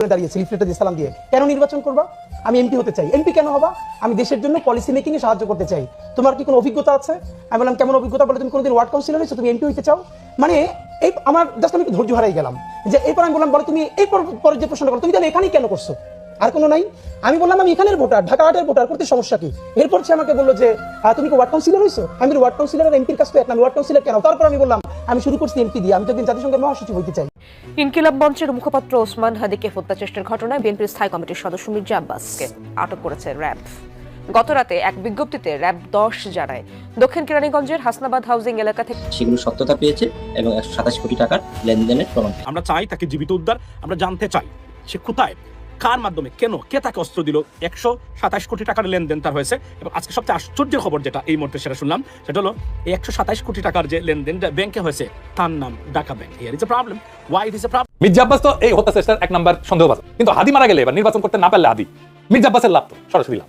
আমি মানে ধৈর্য হারাই গেলাম। যে এরপর আমি বললাম, বলে তুমি যে করো, তুমি তাহলে এখানেই কেন করছ? আর কোনো নাই? আমি বললাম, আমি ঢাকা সমস্যা কি? এরপর সে আমাকে বলল যে তুমি আমি ওয়ার্ড কেন? তারপর আমি বললাম আমি শুরু করছি এমপি দিয়ে আমি তো একদিন জাতিসংঘের মহাসচিব হইতে চাই। ইনকিলাব মঞ্চের মুখপাত্র ওসমান হাদিকে হত্যা চেষ্টার ঘটনায় বিএনপির স্থায়ী কমিটির সদস্য মির্জা আব্বাসকে আটক করেছে র্যাব। গতরাতে এক বিজ্ঞপ্তিতে র্যাব দশ জানায় দক্ষিণ কেরানীগঞ্জের হাসনাবাদ হাউজিং এলাকা থেকে সেগুলো সত্যতা পেয়েছে এবং একশো সাতাশ কোটি টাকার লেনদেনের প্রমাণ আমরা চাই তাকে জীবিত উদ্ধার আমরা জানতে চাই সে কোথায়। কার মাধ্যমে, কেন, কে তাকে অস্ত্র দিল? একশো সাতাশ কোটি টাকার লেনদেন তার হয়েছে। এবং আজকে সবচেয়ে আশ্চর্য খবর যেটা এই মুহূর্তে সেটা শুনলাম, সেটা হলো একশো সাতাশ কোটি টাকার যে লেনদেনটা ব্যাংকে হয়েছে, তার নাম Dhaka bank here is a problem why it a problem Mirza Abbas তো এই হত্যা চেষ্টার এক নাম্বার সন্দেহবাজ কিন্তু হাদি মারা গেলে এবার নির্বাচন করতে না পারলে হাদি। মির্জা আব্বাসের লাভ তো সরাসরি লাভ।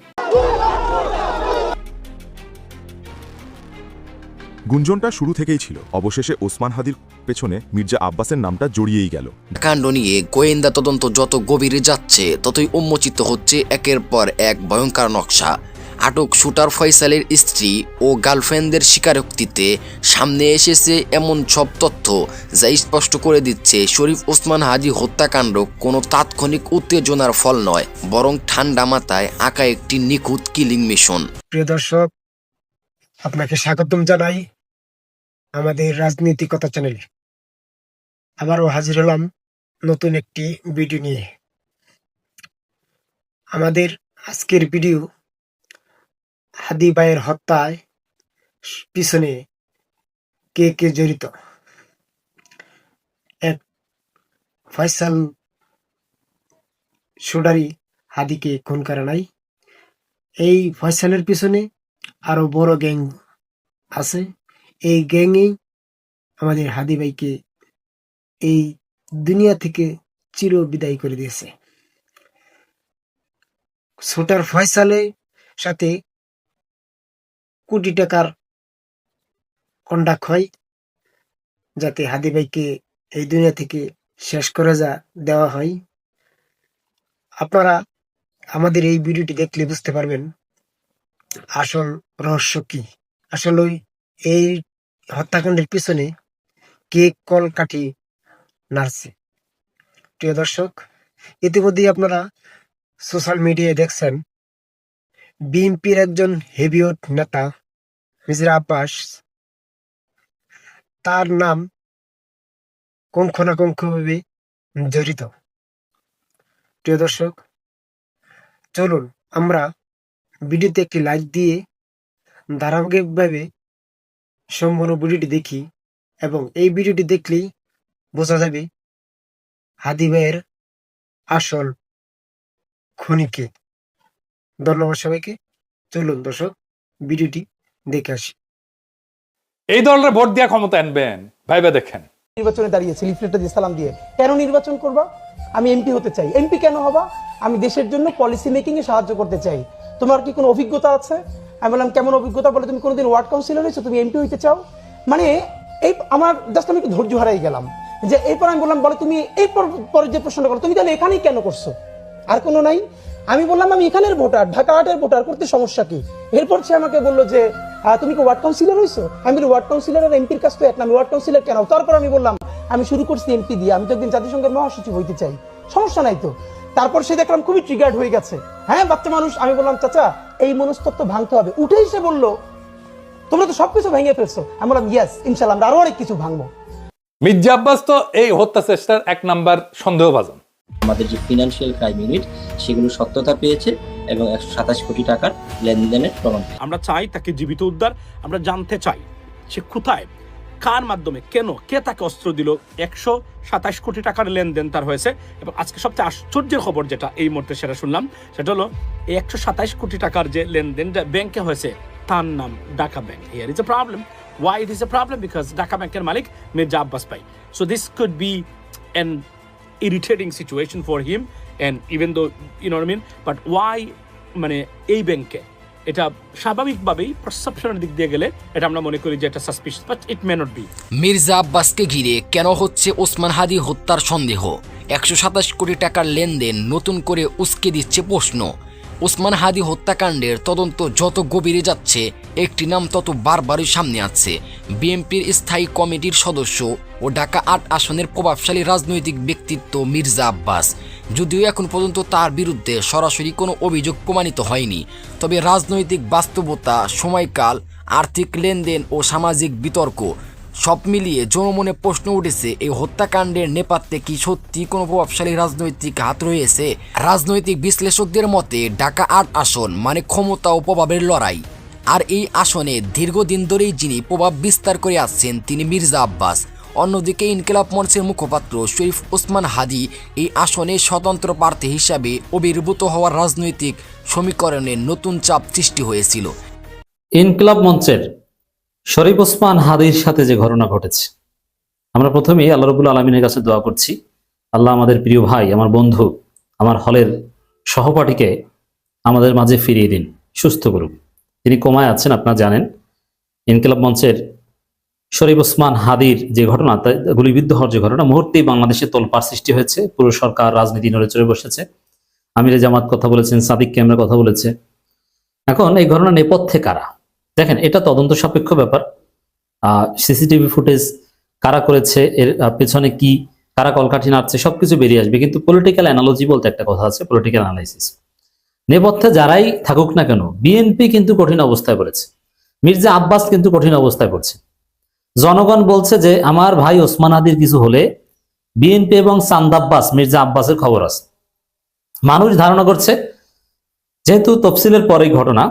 গুঞ্জনটা শুরু থেকেই ছিল। অবশেষে ওসমান হাদির পেছনে মির্জা আব্বাসের নামটা জড়িয়েই গেল। কাণ্ড নিয়ে গোয়েন্দা তদন্ত যত গভীরে যাচ্ছে ততই উন্মোচিত হচ্ছে একের পর এক ভয়ঙ্কর নকশা। আটক শুটার ফয়সালের স্ত্রী ও গার্লফ্রেন্ডদের স্বীকারোক্তিতে সামনে এসেছে এমন সব তথ্য যা স্পষ্ট করে দিচ্ছে শরীফ ওসমান হাজি হত্যাকাণ্ড কোনো তাৎক্ষণিক উত্তেজনার ফল নয় বরং ঠান্ডা মাথায় আঁকা একটি নিখুঁত কিলিং মিশন। প্রিয় দর্শক আপনাকে স্বাগতম জানাই। আমাদের রাজনীতিকতা চ্যানেলে আবারও হাজির হলাম নতুন একটি ভিডিও নিয়ে। আমাদের আজকের ভিডিও হাদি ভাইয়ের হত্যায় পিছনে কে কে জড়িত? এক ফয়সাল সুডারি হাদিকে খুন করে নাই। এই ফয়সালের পিছনে আরও বড় গ্যাং আছে। এই গ্যাংই আমাদের হাদি ভাইকে এই দুনিয়া থেকে চির বিদায় করে দিয়েছে। ছোটার ফয়সালে সাথে কোটি টাকার কন্ডাক্ট হয় যাতে হাদি ভাইকে এই দুনিয়া থেকে শেষ করে যা দেওয়া হয়। আপনারা আমাদের এই ভিডিওটি দেখলে বুঝতে পারবেন আসল রহস্য কি। আসলে এই হত্যাকাণ্ডের পিছনে কে কল কাঠি নাড়ছে? প্রিয় দর্শক, ইতিমধ্যেই আপনারা সোশ্যাল মিডিয়ায় দেখছেন, বিএনপির একজন হেভিওট নেতা মিজির আব্বাস, তার নাম পুঙ্খানুপুঙ্খভাবে জড়িত। প্রিয় দর্শক, চলুন আমরা ভিডিওতে একটি লাইক দিয়ে ধারাবাহিকভাবে সম্পূর্ণ ভিডিওটি দেখি এবং এই ভিডিওটি দেখলেই বোঝা যাবে হাদি ভাইয়ের আসল খুনিকে। ধন্যবাদ সবাইকে। চলুন দর্শক ভিডিওটি দেখে আসি। এই দলের ভোট দিয়া ক্ষমতা আনবেন। ভাইবা দেখেন। নির্বাচনে দাঁড়িয়েছি লিফলেটটা দিয়ে সালাম দিয়ে কেন নির্বাচন করবা? আমি এমপি হতে চাই। এমপি কেন হবা? আমি দেশের জন্য পলিসি মেকিং এ সাহায্য করতে চাই। তোমার কি কোনো অভিজ্ঞতা আছে? আমি বললাম, কেমন অভিজ্ঞতা বলে তুমি কোনোদিন ওয়ার্ড কাউন্সিলর হয়েছো? তুমি এমপি হইতে চাও? মানে এই আমার জাস্ট আমি একটু ধৈর্য হারাই গেলাম। যে এরপর আমি বললাম, বলে তুমি এই পরে যে প্রশ্নটা করো, তুমি তাহলে এখানেই কেন করছ? আর কোনো নাই? আমি বললাম, আমি এখানের ভোটার, ঢাকা আটের ভোটার, করতে সমস্যা কি? এরপর সে আমাকে বলল যে তুমি কি ওয়ার্ড কাউন্সিলর হয়েছো আমি বলি ওয়ার্ড কাউন্সিলর আর এমপির কাছ তো এক আমি ওয়ার্ড কাউন্সিলর কেন? তারপর আমি বললাম, আমি শুরু করছি এমপি দিয়ে, আমি তো একদিন জাতিসংঘের মহাসচিব হইতে চাই। সমস্যা নাই তো। তারপর সে দেখলাম খুবই ট্রিগার্ড হয়ে গেছে। হ্যাঁ বাচ্চা মানুষ আমি বললাম চাচা এই মনস্তত্ব ভাঙতে হবে। উঠেই সে বলল তোমরা তো সবকিছু ভেঙে ফেলছো। আমি বললাম ইয়েস ইনশাল্লাহ আমরা আরও অনেক কিছু ভাঙবো। মির্জা আব্বাস তো এই হত্যা চেষ্টার এক নাম্বার সন্দেহভাজন। আমাদের যে ফিনান্সিয়াল ক্রাইম ইউনিট সেগুলো সত্যতা পেয়েছে এবং একশো সাতাশ কোটি টাকার লেনদেনের প্রমাণ আমরা চাই তাকে জীবিত উদ্ধার আমরা জানতে চাই সে কোথায় কার মাধ্যমে, কেন, কে তাকে অস্ত্র দিল? একশো সাতাশ কোটি টাকার লেনদেন তার হয়েছে। এবং আজকে সবচেয়ে আশ্চর্যের খবর যেটা এই মুহূর্তে সেটা শুনলাম, সেটা হলো একশো সাতাশ কোটি টাকার যে লেনদেন ব্যাংকে হয়েছে, তার নাম Dhaka bank. Here is a problem why it is a problem because Dhaka ব্যাংকের মালিক মির্জা আব্বাস পাই so this could be an irritating situation for him, and even though, you know what I mean? But why মানে এই ব্যাংকে এটা স্বাভাবিকভাবেই পারসেপশনের দিক দিয়ে গেলে এটা আমরা মনে করি যে এটা suspicious but it may not be Mirza আব্বাসকে ঘিরে কেন হচ্ছে ওসমান হাদি হত্যার সন্দেহ? একশো সাতাশ কোটি টাকার লেনদেন নতুন করে উস্কে দিচ্ছে প্রশ্ন। ওসমান হাদি হত্যাকাণ্ডের তদন্ত যত গভীরে যাচ্ছে, একটি নাম তত বারবারই সামনে আসছে। বিএনপির স্থায়ী কমিটির সদস্য ও ঢাকা আট আসনের প্রভাবশালী রাজনৈতিক ব্যক্তিত্ব মির্জা আব্বাস। যদিও এখন পর্যন্ত তার বিরুদ্ধে সরাসরি কোনো অভিযোগ প্রমাণিত হয়নি, তবে রাজনৈতিক বাস্তবতা, সময়কাল, আর্থিক লেনদেন ও সামাজিক বিতর্ক সব মিলিয়ে জনমনে প্রশ্ন উঠেছে, এই হত্যাকাণ্ডের নেপাতে কি সত্যি কোনো প্রভাবশালী রাজনৈতিক হাত রয়েছে? রাজনৈতিক বিশ্লেষকদের মতে, ঢাকা আট আসন মানে ক্ষমতা ও প্রভাবের লড়াই। আর এই আসনে দীর্ঘদিন ধরেই যিনি প্রভাব বিস্তার করে আসছেন, তিনি মির্জা আব্বাস। অন্যদিকে ইনকিলাব মঞ্চের মুখপাত্র শরীফ ওসমান হাদি এই আসনে স্বতন্ত্র প্রার্থী হিসাবে অবির্ভূত হওয়ার রাজনৈতিক সমীকরণে নতুন চাপ সৃষ্টি হয়েছিল। ইনকিলাব মঞ্চের শরীফ ওসমান হাদির সাথে যে ঘটনা ঘটেছে, আমরা প্রথমেই আল্লাহ রবুল আলমিনের কাছে দোয়া করছি, আল্লাহ আমাদের প্রিয় ভাই, আমার বন্ধু, আমার হলের সহপাঠীকে আমাদের মাঝে ফিরিয়ে দিন, সুস্থ করুন তিনি কোমায় আছেন, আপনারা জানেন, ইনকিলাব মঞ্চের শরীফ ওসমান হাদির যে ঘটনা গুলিবিদ্ধ হওয়ার যে ঘটনা, মুহূর্তেই বাংলাদেশে তোলপাড় সৃষ্টি হয়েছে। পুরো সরকার রাজনীতি নড়ে চড়ে বসেছে। আমিরে জামাত কথা বলেছেন, সাদিক ক্যামেরা কথা বলেছে। এখন এই ঘটনা নেপথ্যে কারা? দেখেন, এটা তদন্ত সাপেক্ষ ব্যাপার। সিসিটিভি ফুটেজ কারা করেছে, এর পেছনে কি, কারা কলকাঠি নাড়ছে, সবকিছু বেরিয়ে আসবে। কিন্তু পলিটিক্যাল অ্যানালজি বলতে একটা কথা আছে পলিটিক্যাল অ্যানালাইসিস নেপথ্যে যারাই থাকুক না কেন, বিএনপি কিন্তু কঠিন অবস্থায় পড়েছে। মির্জা আব্বাস কিন্তু কঠিন অবস্থায় পড়ছে। জনগণ বলছে যে আমার ভাই ওসমান আদির কিছু হলে বিএনপি এবং চান্দ আব্বাস, মির্জা আব্বাসের খবর আছে। মানুষ ধারণা করছে, যেহেতু তফসিলের পরেই ঘটনা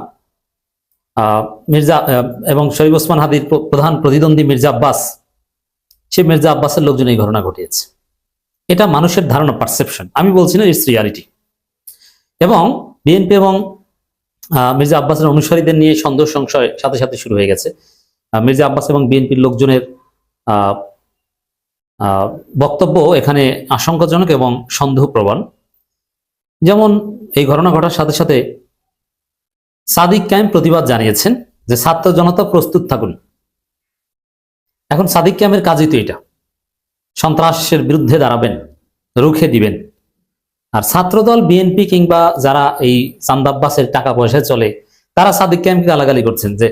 মির্জা এবং শরীফ ওসমান হাদির প্রধান প্রতিদ্বন্দ্বী মির্জা আব্বাস, সে মির্জা আব্বাসের লোকজন এই ঘটনা ঘটিয়েছে। এটা মানুষের ধারণা পারসেপশন আমি বলছি না ইটস রিয়ালিটি এবং বিএনপি এবং মির্জা আব্বাসের অনুসারীদের নিয়ে সন্দেহ, সংশয় সাথে সাথে শুরু হয়ে গেছে। মির্জা আব্বাস এবং বিএনপির লোকজনের বক্তব্য এখানে আশঙ্কাজনক এবং সন্দেহপ্রবণ। যেমন এই ঘটনা ঘটার সাথে সাথে সাদিক ক্যাম্প প্রতিবাদ জানিয়েছেন যে ছাত্র জনতা প্রস্তুত থাকুন। এখন সাদিক ক্যাম্পের কাজই তো এটা। সন্ত্রাসের বিরুদ্ধে দাঁড়াবেন, রুখে দিবেন। আর ছাত্রদল, বিএনপি কিংবা যারা এই চান্দাব্বাসের টাকা পয়সায় চলে, তারা সাদিক ক্যাম্পকে গালাগালি করছেন যে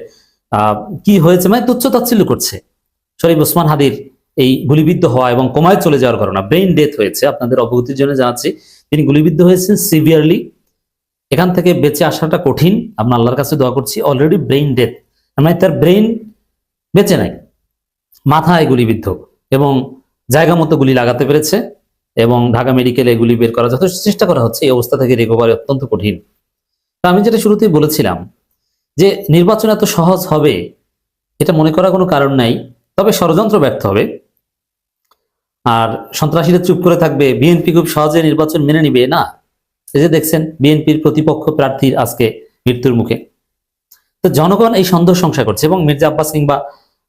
কি হয়েছে? মানে তুচ্ছ তাচ্ছিল্য করছে। শরীফ ওসমান হাদির এই গুলিবিদ্ধ হওয়া এবং কোমায় চলে যাওয়ার ঘটনা ব্রেইন ডেথ হয়েছে। আপনাদের অবগতির জন্য জানাচ্ছি, তিনি গুলিবিদ্ধ হয়েছেন সিভিয়ারলি এখান থেকে বেঁচে আসাটা কঠিন। আমরা আল্লাহর কাছে দোয়া করছি অলরেডি ব্রেইন ডেথ মানে তার ব্রেইন বেঁচে নাই। মাথায় গুলিবিদ্ধ এবং জায়গা মতো গুলি লাগাতে পেরেছে এবং ঢাকা মেডিকেলে গুলি বের করার যথেষ্ট চেষ্টা করা হচ্ছে। এই অবস্থা থেকে রিকভারি অত্যন্ত কঠিন। আমি যেটা শুরুতেই বলেছিলাম যে নির্বাচন এত সহজ হবে, এটা মনে করার কোনো কারণ নাই, তবে ষড়যন্ত্র ব্যর্থ হবে। আর সন্ত্রাসীরা চুপ করে থাকবে বিএনপি খুব সহজে নির্বাচন মেনে নিবে, না? এই যে দেখছেন বিএনপির প্রতিপক্ষ প্রার্থীর আজকে মৃত্যুর মুখে। তো জনগণ এই সন্দেহ সংশয় করছে, এবং মির্জা আব্বাস কিংবা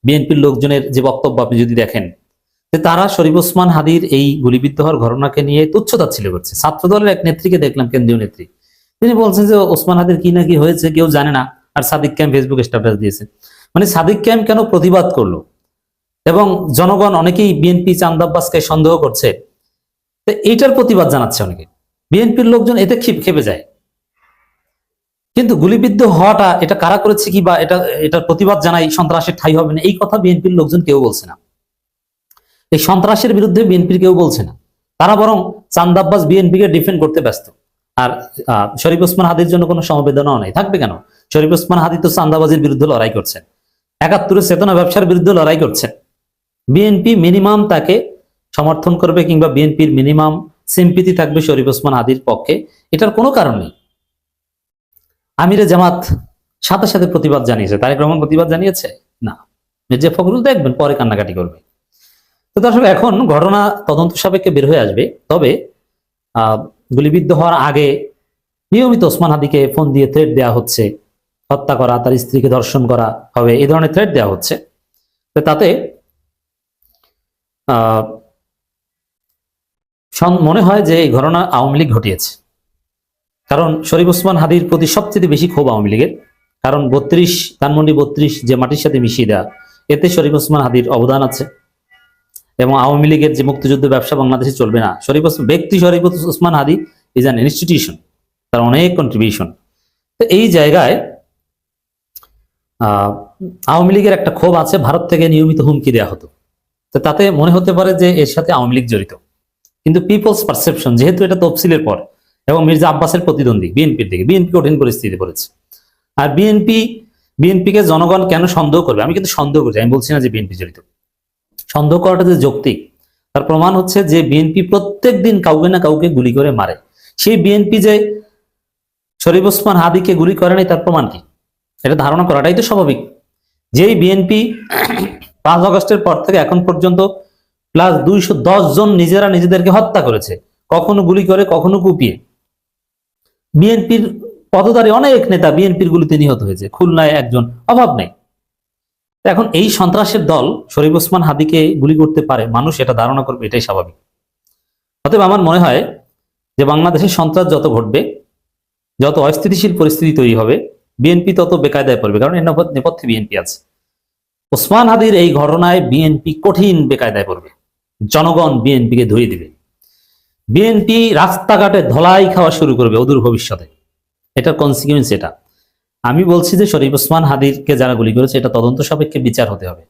বিএনপির লোকজনের যে বক্তব্য আপনি যদি দেখেন, যে তারা শরীফ ওসমান হাদির এই গুলিবিদ্ধ হওয়ার ঘটনাকে নিয়ে তুচ্ছতাচ্ছিল করছে। ছাত্র দলের এক নেত্রীকে দেখলাম, কেন্দ্রীয় নেত্রী। তিনি বলছেন যে ওসমান হাদির কি না কি হয়েছে, কেউ জানে না। আর সাদিক ক্যাম্প ফেসবুক স্ট্যাটাস দিয়েছে। মানে সাদিক ক্যাম্প কেন প্রতিবাদ করল? এবং জনগণ অনেকেই বিএনপি চান্দ আব্বাসকে সন্দেহ করছে। তো এইটার প্রতিবাদ জানাচ্ছে অনেকে। বিএনপির লোকজন এতে ক্ষিপ খেপে যায়। কিন্তু গুলিবিদ্ধ হওয়াটা এটা কারা করেছে কি বা এটা, এটার প্রতিবাদ জানাই সন্ত্রাসের ঠাই হবে না, এই কথা বিএনপির লোকজন কেউ বলছে না। এই সন্ত্রাসের বিরুদ্ধে বিএনপির কেউ বলছে না। তারা বরং চান্দাব্বাস বিএনপিকে ডিফেন্ড করতে ব্যস্ত। আর শরীফ ওসমান হাদির জন্য কোনো সমবেদনাও নেই। থাকবে কেন? শরীফ ওসমান হাদি তো চান্দাবাজির বিরুদ্ধে লড়াই করছেন একাত্তরের চেতনা ব্যবসার বিরুদ্ধে লড়াই করছেন বিএনপি মিনিমাম তাকে সমর্থন করবে কিংবা বিএনপির মিনিমাম সিম্পিতি থাকবে শরীফ ওসমান হাদির পক্ষে, এটার কোনো কারণ নেই। আমিরে জামাত সাথে সাথে প্রতিবাদ জানিয়েছে। তারেক রহমান প্রতিবাদ জানিয়েছে? না। মির্জা ফখরুল দেখবেন, পরে কান্নাকাটি করবে। তো দর্শক, এখন ঘটনা তদন্ত সাপেক্ষে বের হয়ে আসবে। তবে গুলিবিদ্ধ হওয়ার আগে নিয়মিত ওসমান হাদিকে ফোন দিয়ে থ্রেট দেওয়া হচ্ছে। হত্যা করা, তার স্ত্রীকে ধর্ষণ করা হবে, এই ধরনের থ্রেট দেওয়া হচ্ছে। তাতে মনে হয় যে এই ঘটনা আওয়ামী লীগ ঘটিয়েছে। কারণ শরীফ ওসমান হাদির প্রতি সবচেয়ে বেশি ক্ষোভ আওয়ামী লীগের। কারণ বত্রিশ, ধানমন্ডি বত্রিশ যে মাটির সাথে মিশিয়ে দেওয়া এতে শরীফ ওসমান হাদির অবদান আছে। এবং আওয়ামী লীগের যে মুক্তিযুদ্ধ ব্যবসা বাংলাদেশে চলবে না, শরীফ ওসমান ব্যক্তি Sharif Osman Hadi is an institution তার অনেক কন্ট্রিবিউশন তো এই জায়গায় আওয়ামী লীগের একটা ক্ষোভ আছে, ভারত থেকে নিয়মিত হুমকি দেওয়া হতো। তো তাতে মনে হতে পারে যে এর সাথে আওয়ামী লীগ জড়িত। কিন্তু পিপলস পারসেপশন যেহেতু এটা তফসিলের পর, এবং মির্জা আব্বাসের প্রতিদ্বন্দ্বী, বিএনপির দিকে, বিএনপি কঠিন পরিস্থিতি পড়েছে। আর বিএনপি, বিএনপিকে জনগণ কেন সন্দেহ করবে? আমি কিন্তু সন্দেহ করছি আমি বলছি না যে বিএনপি জড়িত। সন্দেহ করাটা যে যৌক্তিক, তার প্রমাণ হচ্ছে যে বিএনপি প্রত্যেক দিন কাউকে না কাউকে গুলি করে মারে। সেই বিএনপি যে শরীফ ওসমান হাদিকে গুলি করে নাই, তার প্রমাণ কি? এটা ধারণা করাটাই তো স্বাভাবিক। যেই বিএনপি পাঁচ আগস্টের পর থেকে এখন পর্যন্ত প্লাস দুইশো দশ জন নিজেরা নিজেদেরকে হত্যা করেছে, কখনো গুলি করে, কখনো কুপিয়ে। বিএনপির পদধারী অনেক নেতা বিএনপির গুলিতে নিহত হয়েছে, খুলনায় একজন, অভাব নেই। এখন এই সন্ত্রাসের দল শরীফ ওসমান হাদিকে গুলি করতে পারে, মানুষ এটা ধারণা করবে, এটাই স্বাভাবিক। অতএব আমার মনে হয় যে বাংলাদেশের সন্ত্রাস যত ঘটবে, যত অস্থিতিশীল পরিস্থিতি তৈরি হবে বিএনপি তত বেকায়দায় পড়বে, কারণ এর নেপথ্যে- বিএনপি আছে। ওসমান হাদির এই ঘটনায় বিএনপি কঠিন বেকায়দায় পড়বে। জনগণ বিএনপিকে ধরিয়ে দিবে। বিএনপি রাস্তাঘাটে ধলাই খাওয়া শুরু করবে অদূর ভবিষ্যতে। এটার কনসিকুয়েন্স এটা। আমি বলছি যে শরীফ ওসমান হাদিরকে যারা গুলি করেছে, এটা তদন্ত সাপেক্ষে বিচার হতে হবে।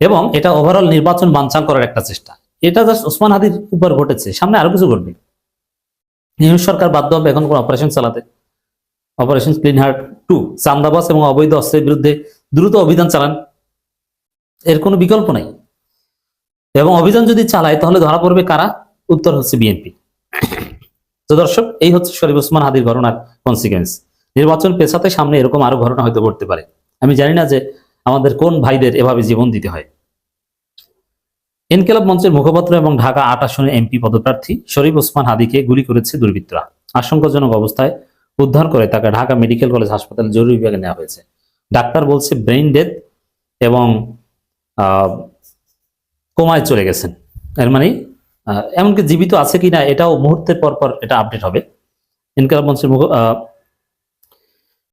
এবং এটা ওভারঅল নির্বাচন বানচাল করার একটা চেষ্টা। এটা জাস্ট ওসমান হাদির উপর ঘটেছে। সামনে আরও কিছু ঘটবে। ইউনিট সরকার বাধ্য হবে এখন কোনো অপারেশন চালাতে। অপারেশন ক্লিন হার্ট টু চান্দাবাস এবং অবৈধ অস্ত্রের বিরুদ্ধে দ্রুত অভিযান চালান, এর কোনো বিকল্প নাই। এবং অভিযান যদি চালায়, তাহলে ধরা পড়বে কারা? উত্তর হচ্ছে বিএনপি তো দর্শক, এই হচ্ছে শরীফ ওসমান হাদির ঘটনার কনসিকুয়েন্স নির্বাচন পেছাতে সামনে এরকম আরও ঘটনা হয়তো ঘটতে পারে। আমি জানি না যে আমাদের কোন ভাইদের এভাবে জীবন দিতে হয়। ইনকেলাব মঞ্চের মুখপাত্র এবং ঢাকা আট আসনের এমপি পদপ্রার্থী শরীফ ওসমান হাদিকে গুলি করেছে দুর্বৃত্তরা। আশঙ্কাজনক অবস্থায় উদ্ধার করে তাকে ঢাকা মেডিকেল কলেজ হাসপাতালে জরুরি বিভাগে নেওয়া হয়েছে। ডাক্তার বলছে ব্রেন ডেথ এবং কোমায় চলে গেছেন। এর মানে এমনকি জীবিত আছে কিনা এটাও মুহূর্তের পর পর এটা আপডেট হবে। ইনকালাব মঞ্চের মুখ